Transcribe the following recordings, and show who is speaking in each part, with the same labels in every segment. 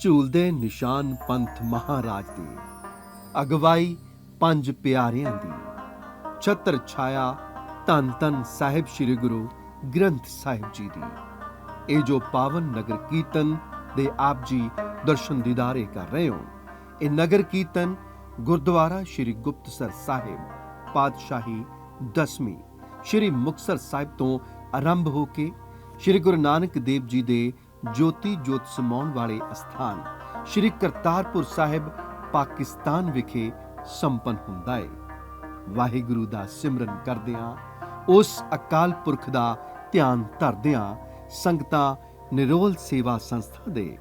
Speaker 1: ਝੂਲਦੇ ਨਿਸ਼ਾਨ ਪੰਥ ਮਹਾਰਾਜ ਦੀ। ਅਗਵਾਈ ਪੰਜ ਪਿਆਰਿਆਂ ਦੀ। ਛਤਰ ਛਾਇਆ ਧੰਨ ਧੰਨ ਸਾਹਿਬ ਸ੍ਰੀ ਗੁਰੂ ਗ੍ਰੰਥ ਸਾਹਿਬ ਜੀ ਦੀ। ਇਹ ਜੋ ਪਾਵਨ ਨਗਰ ਕੀਰਤਨ ਦੇ ਆਪ ਜੀ ਦਰਸ਼ਨ ਦੀਦਾਰੇ ਕਰ ਰਹੇ ਹੋ, ਇਹ ਨਗਰ ਕੀਰਤਨ ਗੁਰਦੁਆਰਾ ਸ੍ਰੀ ਗੁਪਤਸਰ ਸਾਹਿਬ ਪਾਤਸ਼ਾਹੀ ਦਸਵੀਂ ਸ੍ਰੀ ਮੁਕਤਸਰ ਸਾਹਿਬ ਤੋਂ ਆਰੰਭ ਹੋ ਕੇ ਸ੍ਰੀ ਗੁਰੂ ਨਾਨਕ ਦੇਵ ਜੀ ਦੇ ਜੋਤੀ ਜੋਤ ਸਮਾਉਣ ਵਾਲੇ ਅਸਥਾਨ। ਸ੍ਰੀ ਕਰਤਾਰਪੁਰ ਸਾਹਿਬ, ਪਾਕਿਸਤਾਨ ਵਿਖੇ ਸੰਪੰਨ ਹੁੰਦਾ ਹੈ ਵਾਹਿਗੁਰੂ ਦਾ ਸਿਮਰਨ ਕਰਦਿਆਂ, ਉਸ ਅਕਾਲ ਪੁਰਖ ਦਾ ਧਿਆਨ ਧਰਦਿਆਂ ਸੰਗਤਾਂ ਨਿਰੋਲ ਸੇਵਾ ਸੰਸਥਾ ਦੇ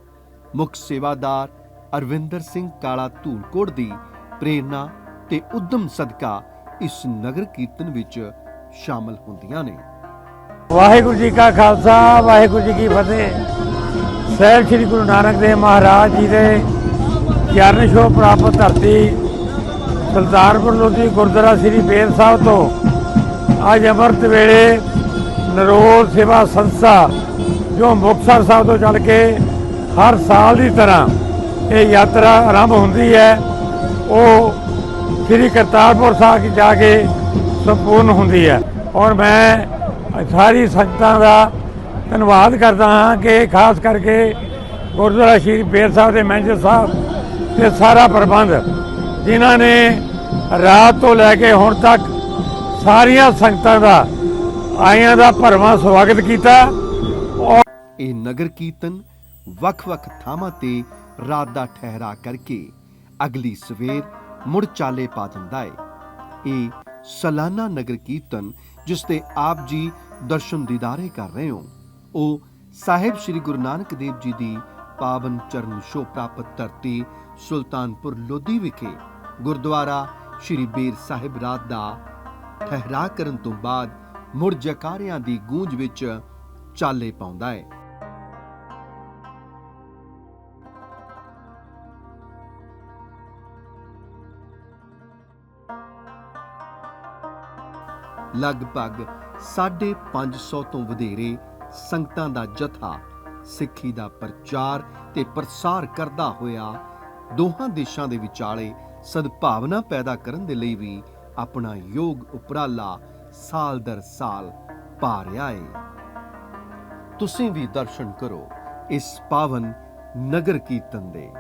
Speaker 1: ਮੁੱਖ ਸੇਵਾਦਾਰ ਅਰਵਿੰਦਰ ਸਿੰਘ ਕਾਲਾ ਧੂਲਕੋਟ ਦੀ ਪ੍ਰੇਰਣਾ ਤੇ ਉਦਮ ਸਦਕਾ ਇਸ ਨਗਰ ਕੀਰਤਨ ਵਿੱਚ ਸ਼ਾਮਲ ਹੁੰਦੀਆਂ ਨੇ।
Speaker 2: ਵਾਹਿਗੁਰੂ ਜੀ ਕਾ ਖਾਲਸਾ, ਵਾਹਿਗੁਰੂ ਜੀ ਕੀ ਫਤਿਹ। ਸਾਹਿਬ ਸ੍ਰੀ ਗੁਰੂ ਨਾਨਕ ਦੇਵ ਮਹਾਰਾਜ ਜੀ ਦੇ ਚਰਨ ਛੋਹ ਪ੍ਰਾਪਤ ਧਰਤੀ ਸੁਲਤਾਨਪੁਰ ਲੋਧੀ ਗੁਰਦੁਆਰਾ ਸ੍ਰੀ ਬੇਰ ਸਾਹਿਬ ਤੋਂ ਅੱਜ ਅੰਮ੍ਰਿਤ ਵੇਲੇ ਨਰੋਲ ਸੇਵਾ ਸੰਸਥਾ ਜੋ ਮੁਕਤਸਰ ਸਾਹਿਬ ਤੋਂ ਚੱਲ ਕੇ ਹਰ ਸਾਲ ਦੀ ਤਰ੍ਹਾਂ ਇਹ ਯਾਤਰਾ ਆਰੰਭ ਹੁੰਦੀ ਹੈ, ਉਹ ਸ੍ਰੀ ਕਰਤਾਰਪੁਰ ਸਾਹਿਬ ਜਾ ਕੇ ਸੰਪੂਰਨ ਹੁੰਦੀ ਹੈ। ਔਰ ਮੈਂ ਸਾਰੀ ਸੰਗਤਾਂ ਦਾ ਧੰਨਵਾਦ ਕਰਦਾ ਹਾਂ ਕਿ ਖਾਸ ਕਰਕੇ ਗੁਰਦੁਆਰਾ ਸ਼੍ਰੀ ਬੇਰ ਸਾਹਿਬ ਦੇ ਮੈਨੇਜਰ ਸਾਹਿਬ ਤੇ ਸਾਰਾ ਪ੍ਰਬੰਧ ਜਿਨ੍ਹਾਂ ਨੇ ਰਾਤ ਤੋਂ ਲੈ ਕੇ ਹੁਣ ਤੱਕ ਸਾਰੀਆਂ ਸੰਗਤਾਂ ਦਾ ਆਇਆਂ ਦਾ ਭਰਵਾਂ ਸਵਾਗਤ ਕੀਤਾ। ਔਰ
Speaker 1: ਇਹ ਨਗਰ ਕੀਰਤਨ ਵੱਖ-ਵੱਖ ਥਾਵਾਂ ਤੇ ਰਾਤ ਦਾ ਠਹਿਰਾ ਕਰਕੇ ਅਗਲੀ ਸਵੇਰ ਮੁੜ ਚਾਲੇ ਪਾ ਦਿੰਦਾ ਹੈ ਇਹ ਸਾਲਾਨਾ ਨਗਰ ਕੀਰਤਨ ਜਿਸ ਤੇ ਆਪ ਜੀ ਦਰਸ਼ਨ ਦੀਦਾਰੇ ਕਰ ਰਹੇ ਹੋ। ਉਹ ਸਾਹਿਬ ਸ੍ਰੀ ਗੁਰੂ ਨਾਨਕ ਦੇਵ ਜੀ ਦੀ ਪਾਵਨ ਚਰਨ ਛੋਹ ਪ੍ਰਾਪਤ ਧਰਤੀ ਸੁਲਤਾਨਪੁਰ ਲੋਧੀ ਵਿਖੇ ਗੁਰਦੁਆਰਾ ਸ੍ਰੀ ਬੇਰ ਸਾਹਿਬ ਰਾਤ ਦਾ ਠਹਿਰਾ ਕਰਨ ਤੋਂ ਬਾਅਦ ਮੁੜ ਜਕਾਰਿਆਂ ਦੀ ਗੂੰਜ ਵਿੱਚ ਚਾਲੇ ਪਾਉਂਦਾ ਹੈ। ਲਗਭਗ 550 ਤੋਂ ਵਧੇਰੇ ਸੰਗਤਾਂ ਦਾ ਜਥਾ, ਸਿੱਖੀ ਦਾ ਪ੍ਰਚਾਰ ਤੇ ਪ੍ਰਸਾਰ ਕਰਦਾ ਹੋਇਆ ਦੋਹਾਂ ਦੇਸ਼ਾਂ ਦੇ ਵਿਚਾਲੇ ਸਦਭਾਵਨਾ ਪੈਦਾ ਕਰਨ ਦੇ ਲਈ ਵੀ ਆਪਣਾ ਯੋਗ ਉਪਰਾਲਾ ਸਾਲ ਦਰ ਸਾਲ ਪਾ ਰਿਹਾ ਏ। ਤੁਸੀਂ ਵੀ ਦਰਸ਼ਨ ਕਰੋ ਇਸ ਪਾਵਨ ਨਗਰ ਕੀਰਤਨ ਦੇ।